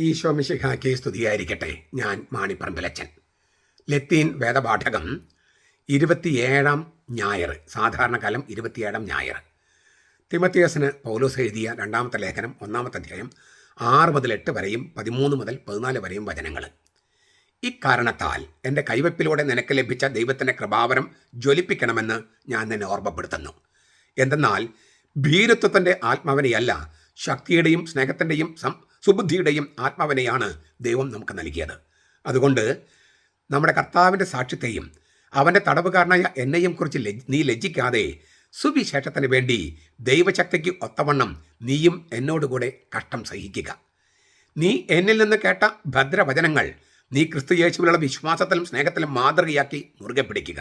ഈശോ മിശിഹാക്കി സ്തുതിയായിരിക്കട്ടെ ഞാൻ മാണിപ്പറമ്പിലച്ചൻ. ലത്തീൻ വേദപാഠകം ഇരുപത്തിയേഴാം ഞായർ. സാധാരണ കാലം ഇരുപത്തിയേഴാം ഞായർ. തിമത്തിയസിന് പൗലോസ് എഴുതിയ രണ്ടാമത്തെ ലേഖനം ഒന്നാമത്തെ അധ്യായം ആറ് മുതൽ എട്ട് വരെയും പതിമൂന്ന് മുതൽ പതിനാല് വരെയും വചനങ്ങൾ. ഇക്കാരണത്താൽ എന്റെ കൈവപ്പിലൂടെ നിനക്ക് ലഭിച്ച ദൈവത്തിന്റെ കൃപാവരം ജ്വലിപ്പിക്കണമെന്ന് ഞാൻ നിന്നെ ഓർമ്മപ്പെടുത്തുന്നു. എന്തെന്നാൽ ഭീരത്വത്തിന്റെ ആത്മാവിനെയല്ല ശക്തിയുടെയും സ്നേഹത്തിന്റെയും സം സുബുദ്ധിയുടെയും ആത്മാവിനെയാണ് ദൈവം നമുക്ക് നൽകിയത്. അതുകൊണ്ട് നമ്മുടെ കർത്താവിന്റെ സാക്ഷ്യത്തെയും അവന്റെ തടവുകാരനായ എന്നെയും കുറിച്ച് നീ ലജ്ജിക്കാതെ സുവിശേഷത്തിന് വേണ്ടി ദൈവശക്തിക്ക് ഒത്തവണ്ണം നീയും എന്നോടുകൂടെ കഷ്ടം സഹിക്കുക. നീ എന്നിൽ നിന്ന് കേട്ട ഭദ്രവചനങ്ങൾ നീ ക്രിസ്തു യേശുവിലുള്ള വിശ്വാസത്തിലും സ്നേഹത്തിലും മാതൃകയാക്കി മുറുകെ പിടിക്കുക.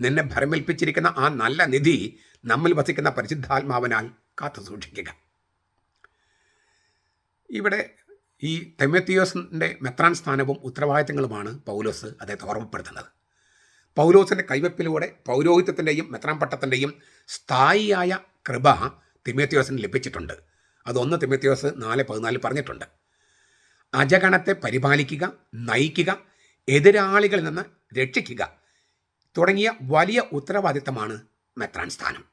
നിന്നെ ഭരമേൽപ്പിച്ചിരിക്കുന്ന ആ നല്ല നിധി നമ്മിൽ വസിക്കുന്ന പരിശുദ്ധാത്മാവിനാൽ കാത്തു സൂക്ഷിക്കുക ഇവിടെ ഈ തെമത്തിയോസിന്റെ മെത്രാൻ സ്ഥാനവും ഉത്തരവാദിത്തങ്ങളുമാണ് പൗലോസ് അദ്ദേഹത്തെ ഓർമ്മപ്പെടുത്തുന്നത്. പൗലോസിന്റെ കൈവപ്പിലൂടെ പൗരോഹിത്യത്തിന്റെയും മെത്രാൻ പട്ടത്തിന്റെയും സ്ഥായിയായ കൃപ തിമേത്യോസിന് ലഭിച്ചിട്ടുണ്ട്. അതൊന്ന് തിമേത്യോസ് നാല് പതിനാലിൽ പറഞ്ഞിട്ടുണ്ട്. അജഗണത്തെ പരിപാലിക്കുക നയിക്കുക എതിരാളികളിൽ നിന്ന് രക്ഷിക്കുക തുടങ്ങിയ വലിയ ഉത്തരവാദിത്തമാണ് മെത്രാൻ സ്ഥാനം.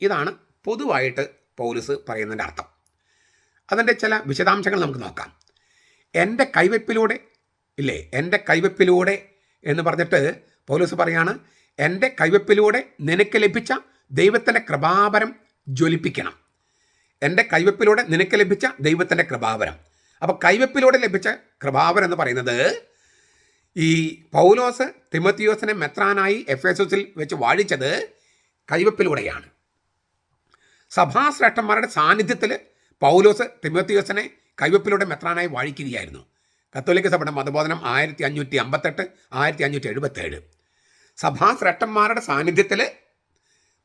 ഇതാണ് പൊതുവായിട്ട് പൗലൂസ് പറയുന്നതിന്റെ അർത്ഥം. അതിന്റെ ചില വിശദാംശങ്ങൾ നമുക്ക് നോക്കാം. എന്റെ കൈവെപ്പിലൂടെ ഇല്ലേ എന്റെ കൈവെപ്പിലൂടെ എന്ന് പറഞ്ഞിട്ട് പൗലൂസ് പറയാണ് എന്റെ കൈവെപ്പിലൂടെ നിനക്ക് ലഭിച്ച ദൈവത്തിന്റെ കൃപാപരം ജ്വലിപ്പിക്കണം. എന്റെ കൈവെപ്പിലൂടെ നിനക്ക് ലഭിച്ച ദൈവത്തിന്റെ കൃപാവരം. അപ്പോൾ കൈവെപ്പിലൂടെ ലഭിച്ച കൃപാവരം എന്ന് പറയുന്നത് ഈ പൗലോസ് തിമത്തിയോസിനെ മെത്രാനായി എഫ് എസ് എസിൽ വെച്ച് വാഴിച്ചത് കൈവെപ്പിലൂടെയാണ്. സഭാശ്രേഷ്ഠന്മാരുടെ സാന്നിധ്യത്തിൽ പൗലോസ് തിമോത്തിയോസിനെ കൈവപ്പിലൂടെ മെത്രാനായി വാഴിക്കുകയായിരുന്നു. കത്തോലിക്ക സഭയുടെ മതബോധനം ആയിരത്തി അഞ്ഞൂറ്റി അമ്പത്തെട്ട് ആയിരത്തി അഞ്ഞൂറ്റി എഴുപത്തേഴ് സഭാശ്രേഷ്ഠന്മാരുടെ സാന്നിധ്യത്തിൽ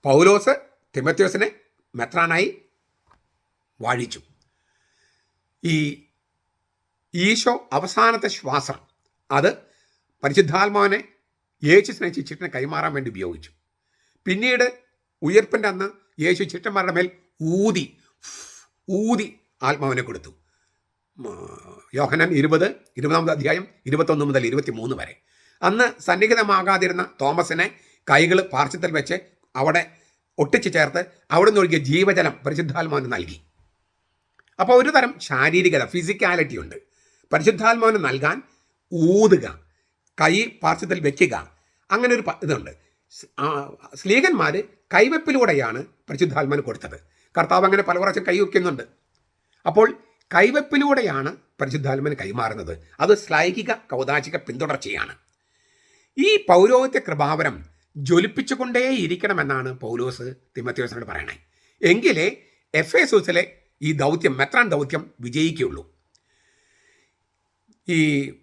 പൗലോസ് തിമോത്തിയോസിനെ മെത്രാനായി വാഴിച്ചു. ഈ ഈശോ അവസാനത്തെ ശ്വാസം അത് പരിശുദ്ധാത്മാവിനെ യേശു സ്നേഹിച്ച് ചിട്ടനെ കൈമാറാൻ വേണ്ടി ഉപയോഗിച്ചു. പിന്നീട് ഉയർപ്പിന്റെ അന്ന് യേശു ചിട്ടന്മാരുടെ മേൽ ഊതി ഊതി ആത്മാവിനെ കൊടുത്തു. യോഹനൻ ഇരുപത് ഇരുപതാമത് അധ്യായം ഇരുപത്തൊന്ന് മുതൽ ഇരുപത്തി മൂന്ന് വരെ. അന്ന് സന്നിഹിതമാകാതിരുന്ന തോമസിനെ കൈകൾ പാർശ്വത്തിൽ വെച്ച് അവിടെ ഒട്ടിച്ചു ചേർത്ത് അവിടെ നിന്ന് ഒഴുകിയ ജീവജലം പരിശുദ്ധാത്മാവിന് നൽകി. അപ്പോൾ ഒരു തരം ശാരീരികത ഫിസിക്കാലിറ്റി ഉണ്ട്. പരിശുദ്ധാത്മാവിന് നൽകാൻ ഊതുക കൈ പാർശ്വത്തിൽ വെക്കുക അങ്ങനെ ഒരു ഇതുണ്ട്. സ്ലീഹന്മാർ കൈവെപ്പിലൂടെയാണ് പരിശുദ്ധാത്മാവിന് കൊടുത്തത്. കർത്താവ് അങ്ങനെ പല പ്രാവശ്യം കൈവയ്ക്കുന്നുണ്ട്. അപ്പോൾ കൈവെപ്പിലൂടെയാണ് പരിശുദ്ധാത്മന് കൈമാറുന്നത്. അത് ശ്ലൈഹിക കൗതാചിക പിന്തുടർച്ചയാണ്. ഈ പൗരോഹിത്യ കൃപാവരം ജ്വലിപ്പിച്ചുകൊണ്ടേയിരിക്കണമെന്നാണ് പൗലോസ് തിമത്യോസിനോട് പറയണേ. എങ്കിലേ എഫ് എ സൂസിലെ ഈ ദൗത്യം മെത്രാൻ ദൗത്യം വിജയിക്കുകയുള്ളൂ. ഈ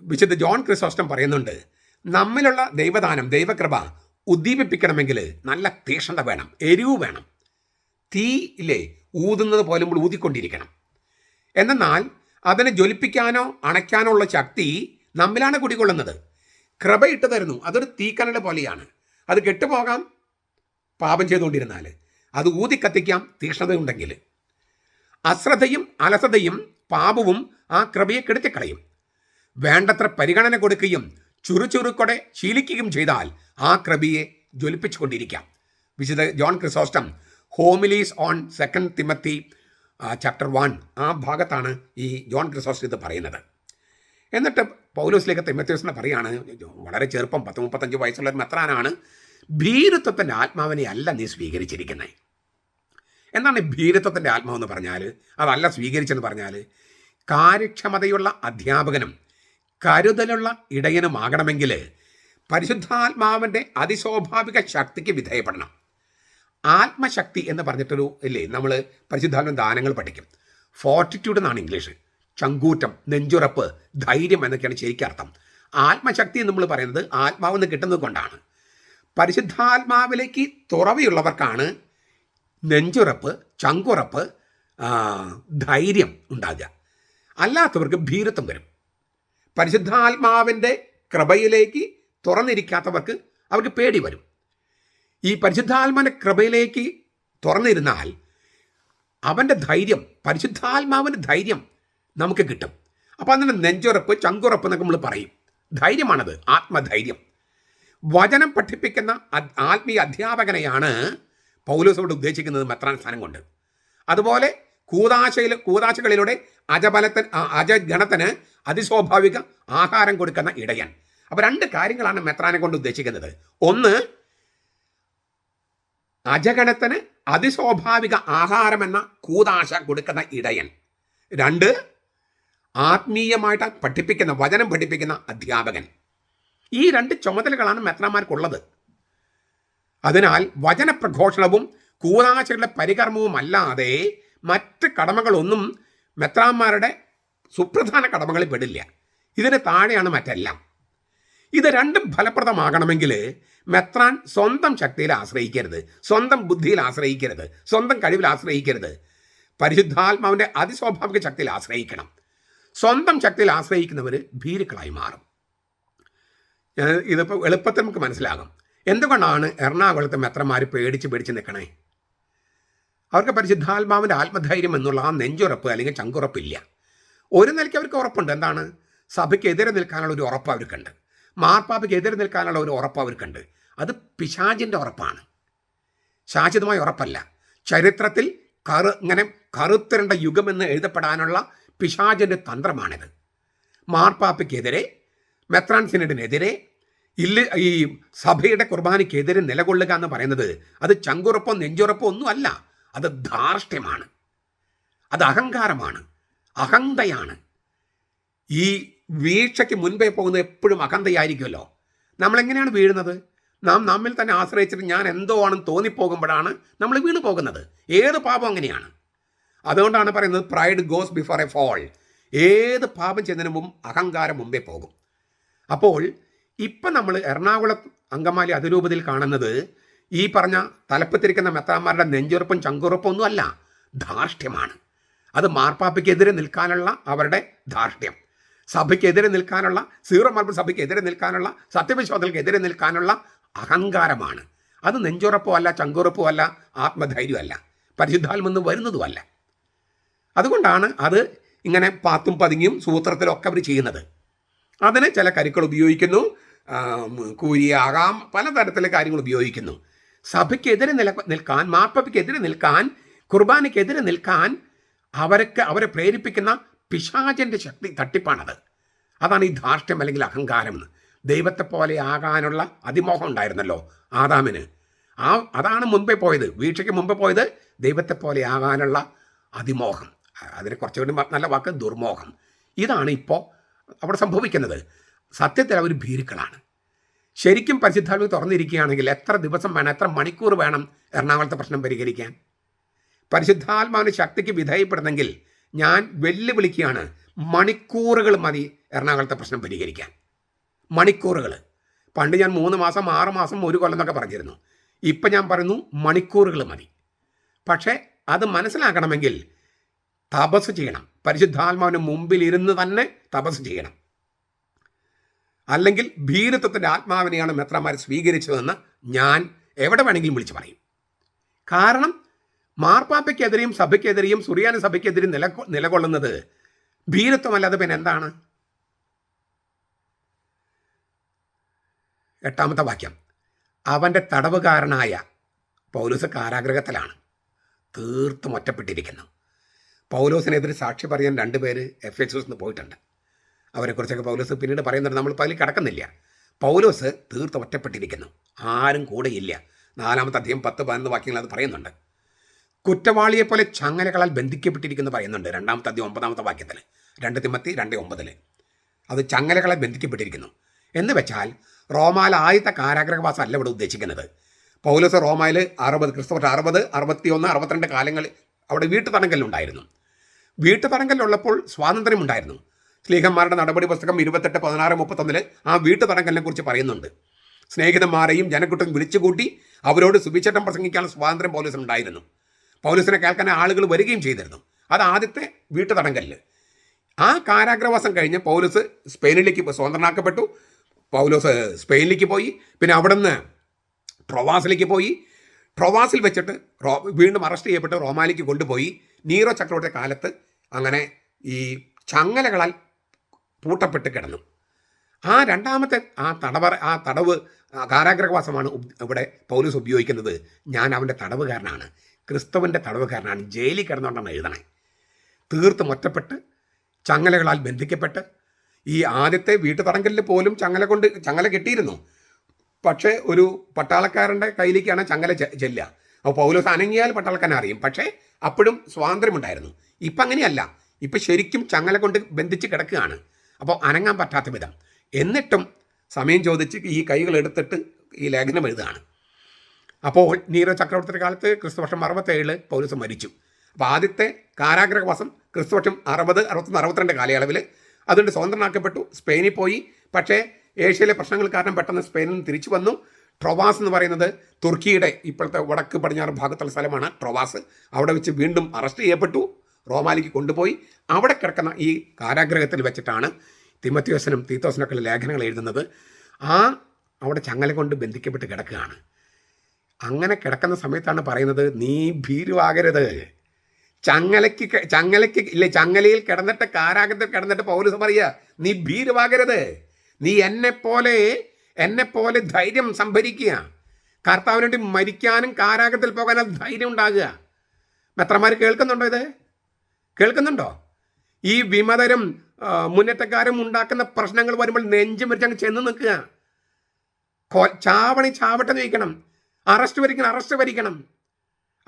വിശുദ്ധ ജോൺ ക്രിസോസ്റ്റം പറയുന്നുണ്ട് നമ്മിലുള്ള ദൈവദാനം ദൈവകൃപ ഉദ്ദീപിപ്പിക്കണമെങ്കിൽ നല്ല തീക്ഷണത വേണം എരിവ് വേണം. തീ ഇല്ലേ? ഊതുന്നത് പോലെ നമ്മൾ ഊതിക്കൊണ്ടിരിക്കണം. എന്നാൽ അതിനെ ജ്വലിപ്പിക്കാനോ അണയ്ക്കാനോ ഉള്ള ശക്തി നമ്മിലാണ് കുടികൊള്ളുന്നത്. കൃപ ഇട്ട് തരുന്നു അതൊരു തീക്കനൽ പോലെയാണ്. അത് കെട്ടുപോകാം. പാപം ചെയ്തുകൊണ്ടിരുന്നാൽ. അത് ഊതി കത്തിക്കാം. തീക്ഷ്ണതയുണ്ടെങ്കിൽ അശ്രദ്ധയും അലസതയും പാപവും ആ കൃപയെ കെടുത്തിക്കളയും. വേണ്ടത്ര പരിഗണന കൊടുക്കുകയും ചുറുചുറുക്കൊടെ ശീലിക്കുകയും ചെയ്താൽ ആ കൃപയെ ജ്വലിപ്പിച്ചുകൊണ്ടിരിക്കാം. വിശുദ്ധ John Chrysostom homilies on second Timothy chapter one ആ ഭാഗത്താണ് ഈ ജോൺ ക്രിസോസ് ഇത് പറയുന്നത്. എന്നിട്ട് പൗലോസിലേക്ക് തിമത്യോസിനെ പറയാണ് വളരെ ചെറുപ്പം പത്ത് മുപ്പത്തഞ്ച് വയസ്സുള്ള മെത്രാനാണ് ഭീരുത്വത്തിന്റെ ആത്മാവിനെ അല്ല നീ സ്വീകരിച്ചിരിക്കുന്നത് എന്താണ് ഭീരുത്വത്തിന്റെ ആത്മാവെന്ന് പറഞ്ഞാൽ അതല്ല സ്വീകരിച്ചെന്ന് പറഞ്ഞാൽ കാര്യക്ഷമതയുള്ള അധ്യാപകനും കരുതലുള്ള ഇടയനുമാകണമെങ്കിൽ പരിശുദ്ധാത്മാവിന്റെ അതിസ്വാഭാവിക ശക്തിക്ക് വിധേയപ്പെടണം. ആത്മശക്തി എന്ന് പറഞ്ഞിട്ടൊരു ഇല്ലേ നമ്മൾ പരിശുദ്ധാത്മ ദാനങ്ങൾ പഠിക്കും. ഫോർട്ടിറ്റ്യൂഡ് എന്നാണ് ഇംഗ്ലീഷ്. ചങ്കൂറ്റം നെഞ്ചുറപ്പ് ധൈര്യം എന്നൊക്കെയാണ് ശരിക്കും അർത്ഥം. ആത്മശക്തി എന്ന് നമ്മൾ പറയുന്നത് ആത്മാവെന്ന് കിട്ടുന്നത് കൊണ്ടാണ്. പരിശുദ്ധാത്മാവിലേക്ക് തുറവിയുള്ളവർക്കാണ് നെഞ്ചുറപ്പ് ചങ്കുറപ്പ് ധൈര്യം ഉണ്ടാകുക. അല്ലാത്തവർക്ക് ഭീരത്വം വരും. പരിശുദ്ധാത്മാവിന്റെ കൃപയിലേക്ക് തുറന്നിരിക്കാത്തവർക്ക് അവർക്ക് പേടി വരും. ഈ പരിശുദ്ധാത്മാവിന്റെ കൃപയിലേക്ക് തുറന്നിരുന്നാൽ അവന്റെ ധൈര്യം പരിശുദ്ധാത്മാവിന്റെ ധൈര്യം നമുക്ക് കിട്ടും. അപ്പോൾ അതിന്റെ നെഞ്ചുറപ്പ് ചങ്കുറപ്പ് എന്നൊക്കെ നമ്മൾ പറയും. ധൈര്യമാണത് ആത്മധൈര്യം. വചനം പഠിപ്പിക്കുന്ന ആത്മീയ അധ്യാപകനെയാണ് പൗലോസോട് ഉദ്ദേശിക്കുന്നത് മെത്രാൻ സ്ഥാനം കൊണ്ട്. അതുപോലെ കൂതാശയിൽ കൂതാശകളിലൂടെ അജബലത്തിന് അജഗണത്തിന് അതിസ്വാഭാവിക ആഹാരം കൊടുക്കുന്ന ഇടയൻ. അപ്പോൾ രണ്ട് കാര്യങ്ങളാണ് മെത്രാനെ കൊണ്ട് ഉദ്ദേശിക്കുന്നത്. ഒന്ന് അജഗണത്തിന് അതിസ്വാഭാവിക ആഹാരം എന്ന കൂതാശ കൊടുക്കുന്ന ഇടയൻ. രണ്ട് ആത്മീയമായിട്ട് പഠിപ്പിക്കുന്ന വചനം പഠിപ്പിക്കുന്ന അധ്യാപകൻ. ഈ രണ്ട് ചുമതലകളാണ് മെത്രാന്മാർക്കുള്ളത്. അതിനാൽ വചനപ്രഘോഷണവും കൂതാശകളുടെ പരികർമ്മവും അല്ലാതെ മറ്റ് കടമകളൊന്നും മെത്രാന്മാരുടെ സുപ്രധാന കടമകളിൽ പെടില്ല. ഇതിന് താഴെയാണ് മറ്റെല്ലാം. ഇത് രണ്ടും ഫലപ്രദമാകണമെങ്കിൽ മെത്രാൻ സ്വന്തം ശക്തിയിൽ ആശ്രയിക്കരുത്. സ്വന്തം ബുദ്ധിയിൽ ആശ്രയിക്കരുത്. സ്വന്തം കഴിവിൽ ആശ്രയിക്കരുത്. പരിശുദ്ധാത്മാവിന്റെ അതിസ്വാഭാവിക ശക്തിയിൽ ആശ്രയിക്കണം. സ്വന്തം ശക്തിയിൽ ആശ്രയിക്കുന്നവർ ഭീരുക്കളായി മാറും. ഇതിപ്പോൾ എളുപ്പത്തിൽ നമുക്ക് മനസ്സിലാകും. എന്തുകൊണ്ടാണ് എറണാകുളത്തെ മെത്രന്മാർ പേടിച്ച് പേടിച്ച് നിൽക്കണേ അവർക്ക് പരിശുദ്ധാത്മാവിന്റെ ആത്മധൈര്യം എന്നുള്ള ആ നെഞ്ചുറപ്പ് അല്ലെങ്കിൽ ചങ്കുറപ്പില്ല. ഒരു നിലയ്ക്ക് അവർക്ക് ഉറപ്പുണ്ട്. എന്താണ്? സഭയ്ക്ക് എതിരെ നിൽക്കാനുള്ള ഒരു ഉറപ്പ് അവർക്കുണ്ട്. മാർപ്പാപ്പയ്ക്ക് എതിരെ നിൽക്കാനുള്ള ഒരു ഉറപ്പ് അവർക്കുണ്ട്. അത് പിശാചിന്റെ ഉറപ്പാണ്. ശാശ്വതമായ ഉറപ്പല്ല. ചരിത്രത്തിൽ കറു ഇങ്ങനെ കറുത്തിരണ്ട യുഗമെന്ന് എഴുതപ്പെടാനുള്ള പിശാചിന്റെ തന്ത്രമാണിത്. മാർപ്പാപ്പയ്ക്കെതിരെ മെത്രാൻ സിനഡിനെതിരെ ഇല്ല ഈ സഭയുടെ കുർബാനയ്ക്കെതിരെ നിലകൊള്ളുക എന്ന് പറയുന്നത് അത് ചങ്കുറപ്പോ നെഞ്ചുറപ്പോ ഒന്നുമല്ല അത് ധാർഷ്ട്യമാണ്. അത് അഹങ്കാരമാണ്. അഹന്തയാണ്. ഈ വീഴ്ചയ്ക്ക് മുൻപേ പോകുന്നത് എപ്പോഴും അഹന്തയായിരിക്കുമല്ലോ. നമ്മളെങ്ങനെയാണ് വീഴുന്നത്? നാം നമ്മിൽ തന്നെ ആശ്രയിച്ചിട്ട് ഞാൻ എന്തോ ആണെന്ന് തോന്നിപ്പോകുമ്പോഴാണ് നമ്മൾ വീണു പോകുന്നത്. ഏത് പാപം അങ്ങനെയാണ്? അതുകൊണ്ടാണ് പറയുന്നത് pride goes before a fall ഏത് പാപം ചെയ്യുന്നതിന് മുമ്പ് അഹങ്കാരം മുമ്പേ പോകും. അപ്പോൾ ഇപ്പം നമ്മൾ എറണാകുളം അങ്കമാലി അതിരൂപതയിൽ കാണുന്നത് ഈ പറഞ്ഞ തലപ്പത്തിരിക്കുന്ന മെത്താന്മാരുടെ നെഞ്ചുറപ്പും ചങ്കുറപ്പും ഒന്നുമല്ല ധാർഷ്ട്യമാണ്. അത് മാർപ്പാപ്പയ്ക്കെതിരെ നിൽക്കാനുള്ള അവരുടെ ധാർഷ്ട്യം. സഭയ്ക്കെതിരെ നിൽക്കാനുള്ള സീറോ മലബാർ സഭയ്ക്കെതിരെ നിൽക്കാനുള്ള സത്യവിശ്വാസങ്ങൾക്കെതിരെ നിൽക്കാനുള്ള അഹങ്കാരമാണ്. അത് നെഞ്ചുറപ്പോ അല്ല ചങ്കുറപ്പോ അല്ല ആത്മധൈര്യമല്ല പരിശുദ്ധാത്മെന്ന് വരുന്നതുമല്ല. അതുകൊണ്ടാണ് അത് ഇങ്ങനെ പാത്തും പതുങ്ങിയും സൂത്രത്തിലൊക്കെ അവർ ചെയ്യുന്നത്. അതിന് ചില കരുക്കൾ ഉപയോഗിക്കുന്നു. കൂരിയാകാം പലതരത്തിലെ കാര്യങ്ങൾ ഉപയോഗിക്കുന്നു. സഭയ്ക്കെതിരെ നില നിൽക്കാൻ മാർപ്പയ്ക്കെതിരെ നിൽക്കാൻ കുർബാനയ്ക്കെതിരെ നിൽക്കാൻ അവരൊക്കെ അവരെ പ്രേരിപ്പിക്കുന്ന പിശാചന്റെ ശക്തി തട്ടിപ്പാണത്. അതാണ് ഈ ധാർഷ്ട്യം അല്ലെങ്കിൽ അഹങ്കാരം എന്ന്. ദൈവത്തെ പോലെ ആകാനുള്ള അതിമോഹം ഉണ്ടായിരുന്നല്ലോ ആദാമിന്. ആ അതാണ് മുൻപേ പോയത്. വീഴ്ചയ്ക്ക് മുമ്പേ പോയത് ദൈവത്തെ പോലെ ആകാനുള്ള അതിമോഹം. അതിന് കുറച്ചുകൂടി നല്ല വാക്ക് ദുർമോഹം. ഇതാണ് ഇപ്പോൾ അവിടെ സംഭവിക്കുന്നത്. സത്യത്തിൽ അവർ ഭീരുക്കളാണ്. ശരിക്കും പരിശുദ്ധാത്മ തുറന്നിരിക്കുകയാണെങ്കിൽ എത്ര ദിവസം വേണം എത്ര മണിക്കൂർ വേണം എറണാകുളത്തെ പ്രശ്നം പരിഹരിക്കാൻ? പരിശുദ്ധാത്മാവിന് ശക്തിക്ക് വിധേയപ്പെടുന്നെങ്കിൽ ഞാൻ വെല്ലുവിളിക്കുകയാണ് മണിക്കൂറുകൾ മതി എറണാകുളത്തെ പ്രശ്നം പരിഹരിക്കാൻ. മണിക്കൂറുകൾ പണ്ട് ഞാൻ മൂന്ന് മാസം ആറ് മാസം ഒരു കൊല്ലം എന്നൊക്കെ പറഞ്ഞിരുന്നു. ഇപ്പം ഞാൻ പറയുന്നു മണിക്കൂറുകൾ മതി. പക്ഷേ അത് മനസ്സിലാക്കണമെങ്കിൽ തപസ് ചെയ്യണം. പരിശുദ്ധാത്മാവിന് മുമ്പിൽ ഇരുന്ന് തന്നെ തപസ് ചെയ്യണം. അല്ലെങ്കിൽ ഭീരുത്വത്തിന്റെ ആത്മാവിനെയാണ് മെത്രമാർ സ്വീകരിച്ചതെന്ന് ഞാൻ എവിടെ വേണമെങ്കിലും വിളിച്ചു പറയും. കാരണം മാർപ്പാപ്പയ്ക്കെതിരെയും സഭയ്ക്കെതിരെയും സുറിയാന സഭയ്ക്കെതിരെയും നില നിലകൊള്ളുന്നത് ഭീരത്വമല്ലാതെ പിന്നെ എന്താണ്? എട്ടാമത്തെ വാക്യം. അവന്റെ തടവുകാരനായ പൗലോസ് കാരാഗ്രഹത്തിലാണ്. തീർത്തും ഒറ്റപ്പെട്ടിരിക്കുന്നു. പൗലോസിനെതിരെ സാക്ഷി പറയാൻ രണ്ടുപേര് എഫ് എച്ച് നിന്ന് പോയിട്ടുണ്ട്. അവരെക്കുറിച്ചൊക്കെ പൗലോസ് പിന്നീട് പറയുന്നുണ്ട്. നമ്മൾ അതിൽ കിടക്കുന്നില്ല. പൗലോസ് തീർത്ത് ഒറ്റപ്പെട്ടിരിക്കുന്നു. ആരും കൂടെയില്ല. നാലാമത്തെ അധികം പത്ത് പതിനൊന്ന് വാക്യങ്ങൾ അത് പറയുന്നുണ്ട്. കുറ്റവാളിയെ പോലെ ചങ്ങലകളാൽ ബന്ധിക്കപ്പെട്ടിരിക്കുന്നു പറയുന്നുണ്ട്. രണ്ടാമത്തെ അധികം ഒമ്പതാമത്തെ വാക്യത്തിൽ. രണ്ട് തിമ്മത്തി രണ്ട് ഒമ്പതിൽ അത് ചങ്ങലകളാൽ ബന്ധിക്കപ്പെട്ടിരിക്കുന്നു. എന്ന് വെച്ചാൽ റോമാല ആദ്യത്തെ കാരാഗ്രഹവാസം അല്ല ഇവിടെ ഉദ്ദേശിക്കുന്നത്. പൗലോസ് റോമയിൽ അറുപത് ക്രിസ്തുവർഷ അറുപത് അറുപത്തി ഒന്ന് അറുപത്തിരണ്ട് കാലങ്ങളിൽ അവിടെ വീട്ടു തടങ്കലിലുണ്ടായിരുന്നു വീട്ടു തടങ്കലിലുള്ളപ്പോൾ സ്വാതന്ത്ര്യമുണ്ടായിരുന്നു. സ്ലീഹന്മാരുടെ നടപടി പുസ്തകം ഇരുപത്തെട്ട് പതിനാറ് മുപ്പത്തൊന്നിൽ ആ വീട്ടു തടങ്കലിനെ കുറിച്ച് പറയുന്നുണ്ട്. സ്നേഹിതന്മാരെയും ജനക്കൂട്ടം വിളിച്ചുകൂട്ടി അവരോട് സുവിശേഷം പ്രസംഗിക്കാനുള്ള സ്വാതന്ത്ര്യം പൗലോസിനുണ്ടായിരുന്നു. പൗലോസിനെ കേൾക്കാൻ ആളുകൾ വരികയും ചെയ്തിരുന്നു. അത് ആദ്യത്തെ വീട്ടു തടങ്കലിൽ ആ കാരാഗ്രഹവാസം കഴിഞ്ഞ് പൗലോസ് സ്പെയിനിലേക്ക് സ്വതന്ത്രനാക്കപ്പെട്ടു. പൗലോസ് സ്പെയിനിലേക്ക് പോയി. പിന്നെ അവിടുന്ന് ട്രൊവാസിലേക്ക് പോയി. പ്രവാസിൽ വെച്ചിട്ട് റോ വീണ്ടും അറസ്റ്റ് ചെയ്യപ്പെട്ട് റോമാലിക്ക് കൊണ്ടുപോയി. നീറോ ചക്രവർത്തിയുടെ കാലത്ത് അങ്ങനെ ഈ ചങ്ങലകളാൽ പൂട്ടപ്പെട്ട് കിടന്നു. ആ രണ്ടാമത്തെ ആ തടവറ ആ തടവ് കാരാഗ്രഹവാസമാണ് ഇവിടെ പൗലൂസ് ഉപയോഗിക്കുന്നത്. ഞാൻ അവന്റെ തടവുകാരനാണ്. ക്രിസ്തുവിന്റെ തടവുകാരനാണ്. ജയിലിൽ കിടന്നുകൊണ്ടാണ് എഴുതണേ. തീർത്തും ഒറ്റപ്പെട്ട് ചങ്ങലകളാൽ ബന്ധിക്കപ്പെട്ട് ഈ ആദ്യത്തെ വീട്ടുതടങ്കലിൽ പോലും ചങ്ങല കൊണ്ട് ചങ്ങല കെട്ടിയിരുന്നു. പക്ഷേ ഒരു പട്ടാളക്കാരന്റെ കയ്യിലേക്കാണ് ചങ്ങല ചെല്ലുക. അപ്പോൾ പൗലോസ് അനങ്ങിയാൽ പട്ടാളക്കാരൻ അറിയും. പക്ഷേ അപ്പോഴും സ്വാതന്ത്ര്യമുണ്ടായിരുന്നു. ഇപ്പം അങ്ങനെയല്ല. ഇപ്പം ശരിക്കും ചങ്ങല കൊണ്ട് ബന്ധിച്ച് കിടക്കുകയാണ്. അപ്പോൾ അനങ്ങാൻ പറ്റാത്ത വിധം. എന്നിട്ടും സമയം ചോദിച്ച് ഈ കൈകൾ എടുത്തിട്ട് ഈ ലേഖനം എഴുതുകയാണ്. അപ്പോൾ നീരോ ചക്രവർത്തിയുടെ കാലത്ത് ക്രിസ്തുവർഷം അറുപത്തേഴിൽ പൗലോസ് മരിച്ചു. അപ്പോൾ ആദ്യത്തെ കാരാഗ്രഹവാസം ക്രിസ്തുവർഷം അറുപത് അറുപത്തൊന്ന് അറുപത്തിരണ്ട് കാലയളവിൽ അതുകൊണ്ട് സ്വതന്ത്രനാക്കപ്പെട്ടു. സ്പെയിനിൽ പോയി. പക്ഷേ ഏഷ്യയിലെ പ്രശ്നങ്ങൾ കാരണം പെട്ടെന്ന് സ്പെയിനിൽ നിന്ന് തിരിച്ചു വന്നു. ട്രൊവാസ് എന്ന് പറയുന്നത് തുർക്കിയുടെ ഇപ്പോഴത്തെ വടക്ക് പടിഞ്ഞാറ് ഭാഗത്തുള്ള സ്ഥലമാണ്. ട്രൊവാസ് അവിടെ വെച്ച് വീണ്ടും അറസ്റ്റ് ചെയ്യപ്പെട്ടു. റോമാലിക്ക് കൊണ്ടുപോയി. അവിടെ കിടക്കുന്ന ഈ കാരാഗ്രഹത്തിൽ വെച്ചിട്ടാണ് തിമത്യോസനും തീത്തോസനൊക്കെ ലേഖനങ്ങൾ എഴുതുന്നത്. ആ അവിടെ ചങ്ങല കൊണ്ട് ബന്ധിക്കപ്പെട്ട് കിടക്കുകയാണ്. അങ്ങനെ കിടക്കുന്ന സമയത്താണ് പറയുന്നത് നീ ഭീരുവാകരുത്. ചങ്ങലയ്ക്ക് ചങ്ങലയ്ക്ക് ഇല്ലേ ചങ്ങലയിൽ കിടന്നിട്ട് കാരാഗത്തിൽ കിടന്നിട്ട് പൗരസം പറയുക നീ ഭീരുവാകരുത്. നീ എന്നെ പോലെ എന്നെ പോലെ ധൈര്യം സംഭരിക്കുക. കർത്താവിന് വേണ്ടി മരിക്കാനും കാരാഗത്തിൽ പോകാനും ധൈര്യം ഉണ്ടാകുക. മെത്രമാർ കേൾക്കുന്നുണ്ടോ ഇത്? കേൾക്കുന്നുണ്ടോ? ഈ വിമതരും മുന്നേറ്റക്കാരും ഉണ്ടാക്കുന്ന പ്രശ്നങ്ങൾ വരുമ്പോൾ നെഞ്ചും അങ്ങ് ചെന്ന് നിൽക്കുക. ചാവണി ചാവട്ടെ എന്ന് ചോദിക്കണം. അറസ്റ്റ് വരിക്കണം അറസ്റ്റ് വരിക്കണം.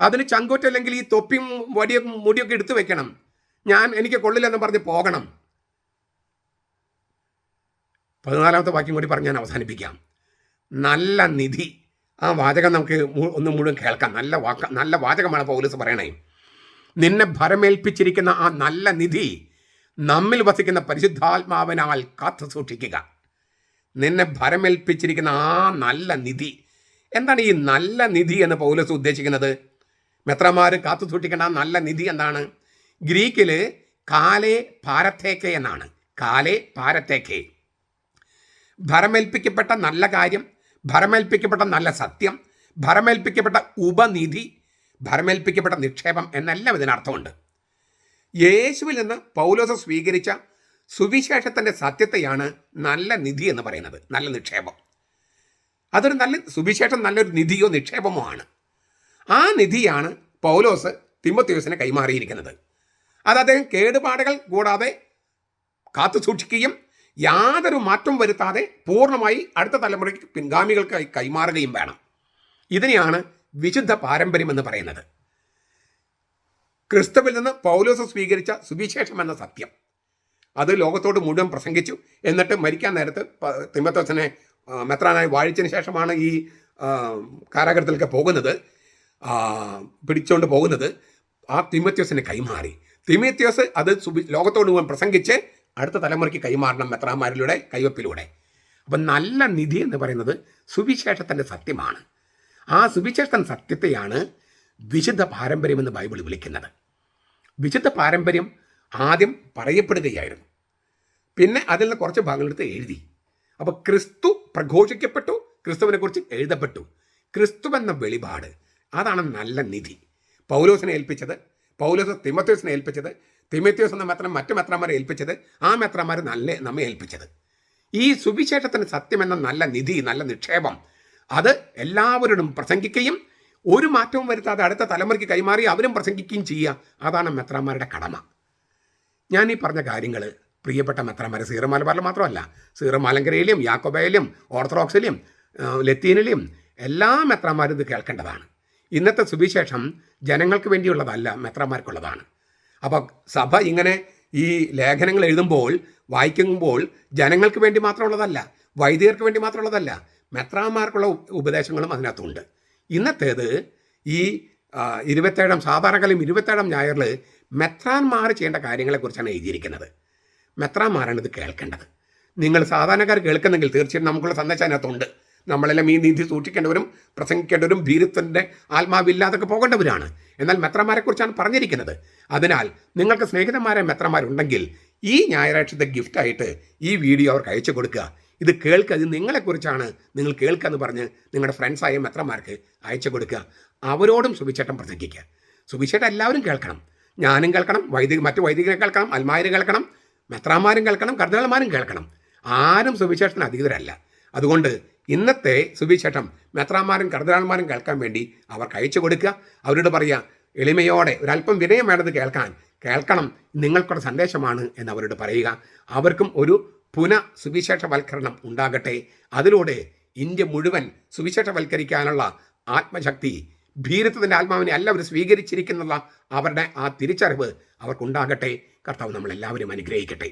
അതിന് ചങ്കൂറ്റല്ലെങ്കിൽ ഈ തൊപ്പിയും വടിയും മുടിയൊക്കെ എടുത്തു വെക്കണം. ഞാൻ എനിക്ക് കൊള്ളില്ലെന്ന് പറഞ്ഞ് പോകണം. പതിനാലാമത്തെ വാക്യം കൂടി പറഞ്ഞ് ഞാൻ അവസാനിപ്പിക്കാം. നല്ല നിധി. ആ വാചകം നമുക്ക് ഒന്ന് മുഴുവൻ കേൾക്കാം. നല്ല വാക്ക നല്ല വാചകമാണ് പോലീസ് പറയണേ. നിന്നെ ഭരമേൽപ്പിച്ചിരിക്കുന്ന ആ നല്ല നിധി നമ്മിൽ വസിക്കുന്ന പരിശുദ്ധാത്മാവിനാൽ കാത്തു സൂക്ഷിക്കുക. നിന്നെ ഭരമേൽപ്പിച്ചിരിക്കുന്ന ആ നല്ല നിധി. എന്താണ് ഈ നല്ല നിധി എന്ന് പൗലസ് ഉദ്ദേശിക്കുന്നത്? മെത്രമാർ കാത്തു സൂക്ഷിക്കേണ്ട നല്ല നിധി എന്താണ്? ഗ്രീക്കിൽ കാലേ പാരത്തേക്കെ എന്നാണ്. കാലേ പാരത്തേക്കെ. ഭരമേൽപ്പിക്കപ്പെട്ട നല്ല കാര്യം ഭരമേൽപ്പിക്കപ്പെട്ട നല്ല സത്യം ഭരമേൽപ്പിക്കപ്പെട്ട ഉപനിധി ഭരമേൽപ്പിക്കപ്പെട്ട നിക്ഷേപം എന്നെല്ലാം ഇതിനർത്ഥമുണ്ട്. യേശുവിൽ നിന്ന് പൗലോസ് സ്വീകരിച്ച സുവിശേഷത്തിന്റെ സത്യത്തെയാണ് നല്ല നിധി എന്ന് പറയുന്നത് നല്ല നിക്ഷേപം. അതൊരു നല്ല സുവിശേഷം നല്ലൊരു നിധിയോ നിക്ഷേപമോ ആണ്. ആ നിധിയാണ് പൗലോസ് തിമ്മത്യോസിനെ കൈമാറിയിരിക്കുന്നത്. അത് അദ്ദേഹം കേടുപാടുകൾ കൂടാതെ കാത്തു സൂക്ഷിക്കുകയും യാതൊരു മാറ്റം വരുത്താതെ പൂർണമായി അടുത്ത തലമുറയ്ക്ക് പിൻഗാമികൾക്കായി കൈമാറുകയും വേണം. ഇതിനെയാണ് വിശുദ്ധ പാരമ്പര്യം എന്ന് പറയുന്നത്. ക്രിസ്തുവിൽ നിന്ന് പൗലോസ് സ്വീകരിച്ച സുവിശേഷം എന്ന സത്യം. അത് ലോകത്തോട് മുഴുവൻ പ്രസംഗിച്ചു. എന്നിട്ട് മരിക്കാൻ നേരത്ത് തിമ്മത്തോസിനെ മെത്രാനായി വാഴിച്ചതിന് ശേഷമാണ് ഈ കാരാഗ്രഹത്തിലൊക്കെ പോകുന്നത്. പിടിച്ചുകൊണ്ട് പോകുന്നത് ആ തിമത്യോസിനെ കൈമാറി. തിമത്യോസ് അത് സുബി ലോകത്തോട് മുഴുവൻ പ്രസംഗിച്ച് അടുത്ത തലമുറയ്ക്ക് കൈമാറണം മെത്രാമാരിലൂടെ കൈവപ്പിലൂടെ. അപ്പം നല്ല നിധി എന്ന് പറയുന്നത് സുവിശേഷത്തിന്റെ സത്യമാണ്. ആ സുവിശേഷത്തിന്റെ സത്യത്തെയാണ് വിശുദ്ധ പാരമ്പര്യം എന്ന് ബൈബിൾ വിളിക്കുന്നത്. വിശുദ്ധ പാരമ്പര്യം ആദ്യം പറയപ്പെടുകയായിരുന്നു. പിന്നെ അതിൽ നിന്ന് കുറച്ച് ഭാഗങ്ങളെടുത്ത് എഴുതി. അപ്പോൾ ക്രിസ്തു പ്രഘോഷിക്കപ്പെട്ടു ക്രിസ്തുവിനെ കുറിച്ച് എഴുതപ്പെട്ടു. ക്രിസ്തു എന്ന വെളിപാട് അതാണ് നല്ല നിധി. പൗലോസിനെ ഏൽപ്പിച്ചത് പൗലോസ് തിമത്യോസിനെ ഏൽപ്പിച്ചത് തിമത്യോസ് എന്ന മെത്രം മറ്റു മെത്രന്മാരെ ഏൽപ്പിച്ചത് ആ മെത്രന്മാർ നല്ല നമ്മെ ഏൽപ്പിച്ചത്. ഈ സുവിശേഷത്തിന് സത്യമെന്ന നല്ല നിധി നല്ല നിക്ഷേപം അത് എല്ലാവരോടും പ്രസംഗിക്കുകയും ഒരു മാറ്റവും വരുത്താതെ അടുത്ത തലമുറയ്ക്ക് കൈമാറി അവരും പ്രസംഗിക്കുകയും ചെയ്യുക അതാണ് മെത്രാന്മാരുടെ കടമ. ഞാൻ ഈ പറഞ്ഞ കാര്യങ്ങൾ പ്രിയപ്പെട്ട മെത്രാന്മാരെ സീറോ മലബാറിൽ മാത്രമല്ല സീറമാലങ്കരയിലും യാക്കോബയിലും ഓർത്തഡോക്സിലും ലത്തീനിലും എല്ലാ മെത്രാന്മാരും ഇത് കേൾക്കേണ്ടതാണ്. ഇന്നത്തെ സുവിശേഷം ജനങ്ങൾക്ക് വേണ്ടിയുള്ളതല്ല മെത്രമാർക്കുള്ളതാണ് അപ്പോൾ സഭ ഇങ്ങനെ ഈ ലേഖനങ്ങൾ എഴുതുമ്പോൾ വായിക്കുമ്പോൾ ജനങ്ങൾക്ക് വേണ്ടി മാത്രമുള്ളതല്ല വൈദികർക്ക് വേണ്ടി മാത്രമുള്ളതല്ല മെത്രാന്മാർക്കുള്ള ഉപദേശങ്ങളും അതിനകത്തുണ്ട്. ഇന്നത്തേത് ഈ ഇരുപത്തേഴാം സാധാരണക്കാലം ഇരുപത്തേഴാം ഞായറിൽ മെത്രാന്മാർ ചെയ്യേണ്ട കാര്യങ്ങളെക്കുറിച്ചാണ് എഴുതിയിരിക്കുന്നത്. മെത്രാന്മാരാണ് ഇത് കേൾക്കേണ്ടത്. നിങ്ങൾ സാധാരണക്കാർ കേൾക്കുന്നെങ്കിൽ തീർച്ചയായും നമുക്കുള്ള സന്ദേശം അതിനകത്തുണ്ട്. നമ്മളെല്ലാം ഈ നീതി സൂക്ഷിക്കേണ്ടവരും പ്രസംഗിക്കേണ്ടവരും ഭീരുത്വന്റെ ആത്മാവില്ലാതൊക്കെ പോകേണ്ടവരാണ്. എന്നാൽ മെത്രമാരെക്കുറിച്ചാണ് പറഞ്ഞിരിക്കുന്നത്. അതിനാൽ നിങ്ങൾക്ക് സ്നേഹിതന്മാരെ മെത്രമാരുണ്ടെങ്കിൽ ഈ ഞായറാഴ്ചത്തെ ഗിഫ്റ്റായിട്ട് ഈ വീഡിയോ അവർക്ക് അയച്ചു കൊടുക്കുക. ഇത് കേൾക്കുക ഇത് നിങ്ങളെക്കുറിച്ചാണ് നിങ്ങൾ കേൾക്കുക എന്ന് പറഞ്ഞ് നിങ്ങളുടെ ഫ്രണ്ട്സായ മെത്രമാർക്ക് അയച്ചു കൊടുക്കുക. അവരോടും സുവിശേഷം പ്രസംഗിക്കുക. സുവിശേഷം എല്ലാവരും കേൾക്കണം. ഞാനും കേൾക്കണം വൈദിക മറ്റു വൈദികരെ കേൾക്കണം അൽമാര് കേൾക്കണം മെത്രാന്മാരും കേൾക്കണം കർദിനാൾമാരും കേൾക്കണം. ആരും സുവിശേഷത്തിന് അധികൃതരല്ല അതുകൊണ്ട് ഇന്നത്തെ സുവിശേഷം മെത്രാന്മാരും കർദ്ദനാന്മാരും കേൾക്കാൻ വേണ്ടി അവർക്ക് അയച്ചു കൊടുക്കുക. അവരോട് പറയുക എളിമയോടെ ഒരല്പം വിനയം വേണ്ടത് കേൾക്കാൻ കേൾക്കണം. നിങ്ങൾക്കുള്ള സന്ദേശമാണ് എന്ന് അവരോട് പറയുക. അവർക്കും ഒരു പുന സുവിശേഷവൽക്കരണം ഉണ്ടാകട്ടെ. അതിലൂടെ ഇന്ത്യ മുഴുവൻ സുവിശേഷവൽക്കരിക്കാനുള്ള ആത്മശക്തി ഭീരത്വത്തിന്റെ ആത്മാവിനെ അല്ല അവർ സ്വീകരിച്ചിരിക്കുന്നുള്ള അവരുടെ ആ തിരിച്ചറിവ് അവർക്കുണ്ടാകട്ടെ. കർത്താവ് നമ്മളെല്ലാവരും അനുഗ്രഹിക്കട്ടെ.